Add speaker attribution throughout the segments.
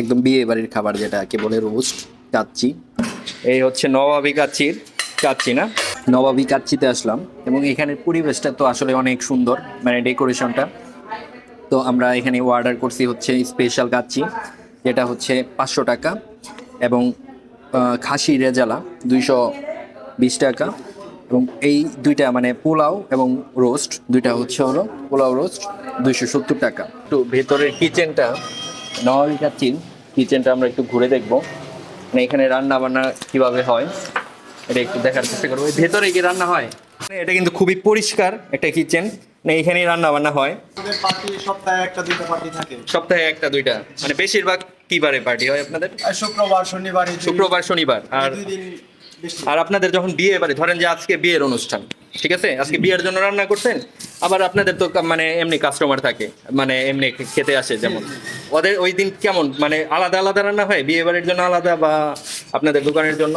Speaker 1: একদম বিয়ে বাড়ির খাবার যেটাকে বলে রোস্ট, কাচ্চি। এই হচ্ছে নবাবী কাচ্চির কাচ্চি না? নবাবী কাচ্চিতে আসলাম এবং এখানের পরিবেশটা তো আসলে অনেক সুন্দর মানে ডেকোরেশনটা। তো আমরা এখানে অর্ডার করছি হচ্ছে স্পেশাল কাচ্চি, যেটা হচ্ছে পাঁচশো টাকা এবং খাসি রেজালা দুইশো বিশ টাকা এবং এই দুইটা মানে পোলাও এবং রোস্ট, দুইটা হচ্ছে হলো পোলাও রোস্ট দুইশো সত্তর টাকা। তো ভেতরের কিচেনটা নবাবী কাচ্চির কিচেনটা আমরা একটু ঘুরে দেখব। মানে এখানে রান্না বান্না কীভাবে হয় এটা একটু দেখার চেষ্টা করব। ভেতরে কি রান্না হয়? মানে এটা কিন্তু খুবই পরিষ্কার একটা কিচেন। মানে এখানেই রান্না বান্না হয়
Speaker 2: সপ্তাহে একটা দুইটা পার্টি থাকে।
Speaker 1: সপ্তাহে একটা দুইটা। মানে বেশিরভাগ কি বারে পার্টি হয় আপনাদের?
Speaker 2: শুক্রবার শনিবার
Speaker 1: শুক্রবার শনিবার। আর
Speaker 2: দুই দিন বেশি।
Speaker 1: আর আপনাদের যখন বিয়ে বাড়ি ধরেন যে আজকে বিয়ের অনুষ্ঠান ঠিক আছে? আজকে বিয়ের জন্য রান্না করছেন? আবার আপনাদের তো মানে এমনি কাস্টমার থাকে মানে এমনি খেতে আসে যেমন। ওদের ওই দিন কেমন? মানে আলাদা আলাদা রান্না হয় বিয়ে বাড়ির জন্য আলাদা বা আপনাদের দোকানের জন্য?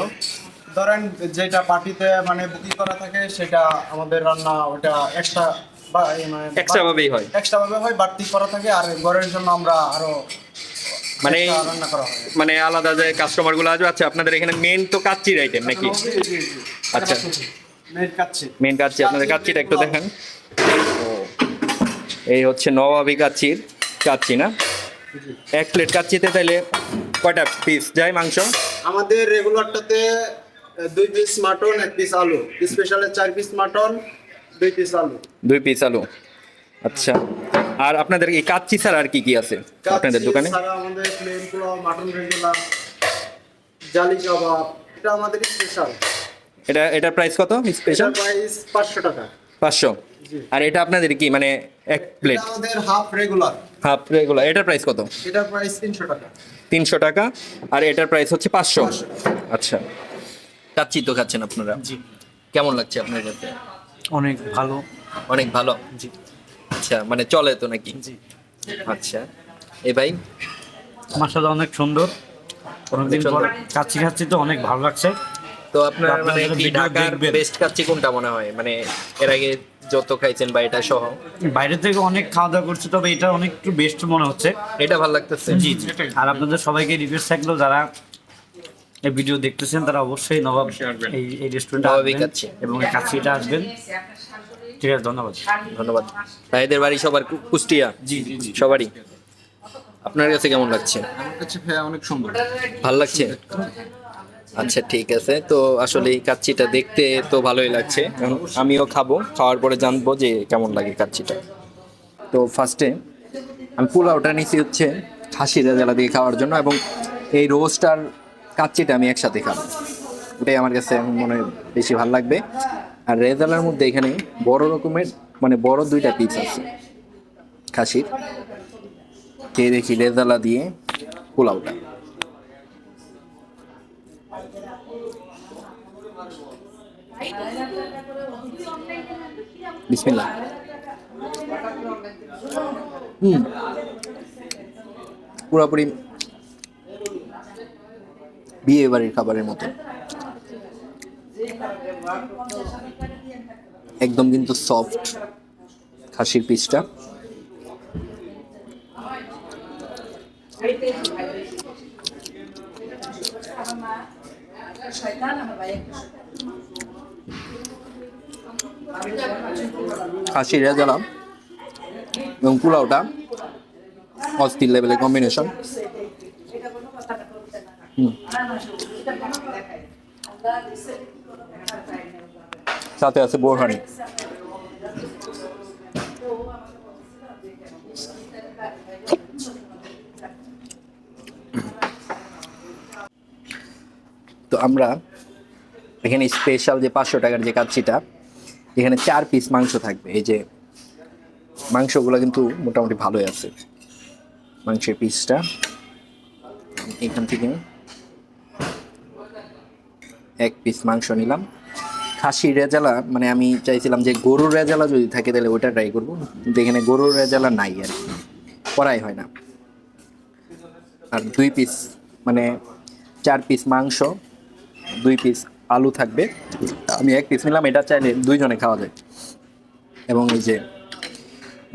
Speaker 2: ধরেন যেটা পার্টিতে মানে বুকিং করা থাকে সেটা আমাদের রান্না ওটা এক্সট্রা বা মানে
Speaker 1: এক্সট্রা ভাবেই হয়।
Speaker 2: এক্সট্রা ভাবে হয় বাড়তি করা থাকে আর ঘরের জন্য আমরা আরও
Speaker 1: মানে
Speaker 2: রান্না করা
Speaker 1: মানে আলাদা যে কাস্টমারগুলো আসবে আচ্ছা আপনাদের এখানে মেন তো কাচ্চির আইটেম নাকি?
Speaker 2: জি, জি।
Speaker 1: আচ্ছা। মেন কাচ্চি। আপনাদের কাচ্চিটা একটু দেখেন। ও এই হচ্ছে নবাবী কাচ্চির কাচ্চি না? এক প্লেট কাচ্চিতে তাইলে কয়টা পিস যায় মাংস।
Speaker 2: আমাদের রেগুলারটাতে দুই পিস মাটন এক পিস আলু। স্পেশালে চার পিস মাটন দুই পিস আলু।
Speaker 1: দুই পিস আলু। আচ্ছা। আর আপনাদের এই কাচ্চি ছাড়া আর কি কি আছে আপনাদের দোকানে?
Speaker 2: ছাড়া আমাদের প্লেন পোলাও মাটন রেগুলার জালি কাবাব এটা আমাদের স্পেশাল
Speaker 1: এটা এটার প্রাইস কত? স্পেশাল
Speaker 2: প্রাইস পাঁচশো টাকা।
Speaker 1: পাঁচশো?
Speaker 2: জি।
Speaker 1: আর এটা আপনাদের কি মানে এক প্লেট
Speaker 2: এটা আমাদের হাফ রেগুলার
Speaker 1: হাফ রেগুলার এটার প্রাইস কত?
Speaker 2: এটার প্রাইস তিনশো টাকা।
Speaker 1: তিনশো টাকা। আর এটার প্রাইস হচ্ছে পাঁচশো। আচ্ছা। কাচ্চি তো খাচ্ছেন আপনারা।
Speaker 3: জি।
Speaker 1: কেমন লাগছে আপনার কাছে
Speaker 3: অনেক ভালো।
Speaker 1: অনেক ভালো?
Speaker 3: জি।
Speaker 1: আচ্ছা মানে চলে তো নাকি?
Speaker 3: জি।
Speaker 1: আচ্ছা। এ ভাই?
Speaker 3: মাসাল্লাহ অনেক সুন্দর। অনেকদিন পর কাচ্চি খাচ্ছি তো অনেক ভালো লাগছে।
Speaker 1: তো আপনার মানে কি ঢাকার বেস্ট কাচ্চি কোনটা মনে হয়? মানে এর আগে যত খাইছেন বা এটা সহ।
Speaker 3: বাইরে থেকে অনেক খাওয়া দাওয়া করছি তবে এটা অনেক একটু বেস্ট মনে হচ্ছে।
Speaker 1: এটা ভালো লাগতেছে।
Speaker 3: জি জি। আর আপনাদের সবাইকে রিকোয়েস্ট থাকল যারা এই ভিডিও দেখতেছেন তারা অবশ্যই নবাব এই এই রেস্টুরেন্টে আসবেন
Speaker 1: কাচ্চি।
Speaker 3: এবং এই কাচ্চিটা আসবেন। ঠিক আছে ধন্যবাদ।
Speaker 1: ধন্যবাদ। ভাইদের বাড়ি সবার কুষ্টিয়া?
Speaker 3: জি জি জি।
Speaker 1: সবারই? আপনার কাছে কেমন লাগছে?
Speaker 4: আমার কাছে ভাইয়া অনেক সুন্দর।
Speaker 1: ভালো লাগছে? আচ্ছা ঠিক আছে। তো আসলে এই কাচ্চিটা দেখতে তো ভালোই লাগছে। আমিও খাব, খাওয়ার পরে জানব যে কেমন লাগে কাচ্চিটা। তো ফার্স্টে আমি পোলাওটা নিচ্ছি হচ্ছে খাসি রেজালা দিয়ে খাওয়ার জন্য এবং এই রোস্ট আর কাচ্চিটা আমি একসাথে খাব। ওটাই আমার কাছে মনে বেশি ভালো লাগবে। আর রেজালার মধ্যে এখানে বড় রকমের মানে বড় দুইটা পিস আছে। খাসির। খেয়ে দেখি রেজালা দিয়ে পোলাওটা। বিসমিল্লাহ। হুম। পুরোপুরি বিয়ে বাড়ির খাবারের মতো। একদম কিন্তু সফট খাসির পিসটা। খাসির রেজালাম এবং পোলাওটা অস্থির লেভেলের কম্বিনেশন সাথে আছে বোরহানি। তো আমরা এখানে স্পেশাল যে পাঁচশো টাকার যে কাচ্চিটা এখানে চার পিস মাংস থাকবে। এই যে মাংসগুলো কিন্তু মোটামুটি ভালোই আছে। মাংসের পিসটা এখান থেকে এক পিস মাংস নিলাম। খাসি রেজালা মানে আমি চাইছিলাম যে গরুর রেজালা যদি থাকে তাহলে ওটা ট্রাই করব। কিন্তু এখানে গরুর রেজালা নাই আর কি। করাই হয় না। আর দুই পিস মানে চার পিস মাংস, দুই পিস আলু থাকবে। আমি এক পিস নিলাম, এটা চাইলে দুইজনে খাওয়া যায়। এবং এই যে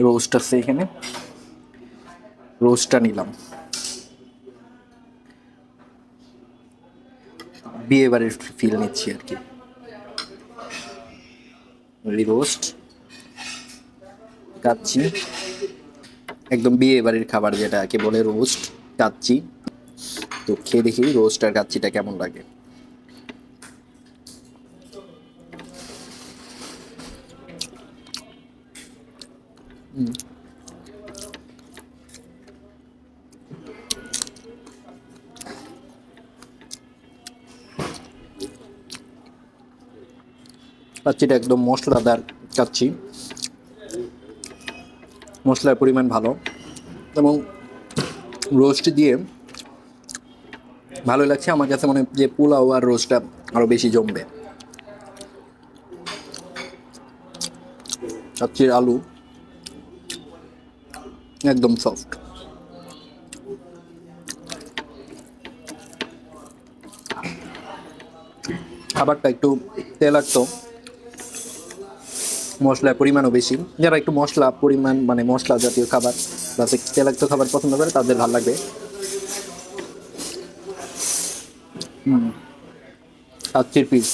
Speaker 1: রোস্ট আছে এখানে রোস্টটা নিলাম। বিয়ে বাড়ির ফিল নিচ্ছি আর কি। রোস্ট কাচ্ছি একদম বিয়ে বাড়ির খাবার যেটা যেটাকে বলে রোস্ট কাচ্ছি তো খেয়ে দেখি রোস্ট আর কাচ্ছিটা কেমন লাগে। হুম। কাচ্ছিটা একদম মশলাদার কাচ্ছি মশলার পরিমাণ ভালো। এবং রোস্ট দিয়ে ভালো লাগছে। আমার কাছে মনে যে পোলাও আর রোস্টটা আরও বেশি জমবে। কাচ্ছির আলু। একদম সফট খাবারটা একটু তেলাক্ত মশলার পরিমাণও বেশি। যারা একটু মশলা পরিমাণ মানে মশলা জাতীয় খাবার প্লাস একটু তেলাক্ত খাবার পছন্দ করে, তাদের ভালো লাগবে। কাচ্চির পিস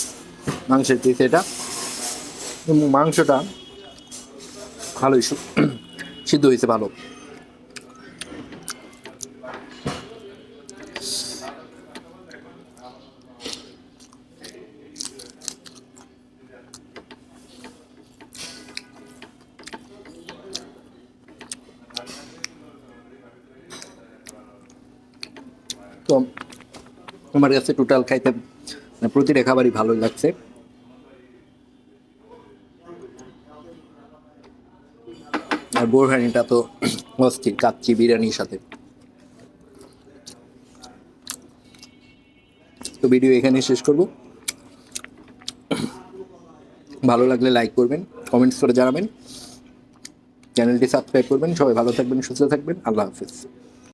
Speaker 1: মাংসের পিস এটা। মাংসটা ভালোই সিদ্ধ হয়েছে ভালো। তো আমার কাছে টোটাল খাইতে মানে প্রতিটা খাবারই ভালো লাগছে। আর বোরহানিটা তো অস্থির কাচ্চি বিরিয়ানির সাথে। তো ভিডিও এখানেই শেষ করব। ভালো লাগলে লাইক করবেন কমেন্টস করে জানাবেন। চ্যানেলটি সাবস্ক্রাইব করবেন, সবাই ভালো থাকবেন, সুস্থ থাকবেন, আল্লাহ হাফিজ।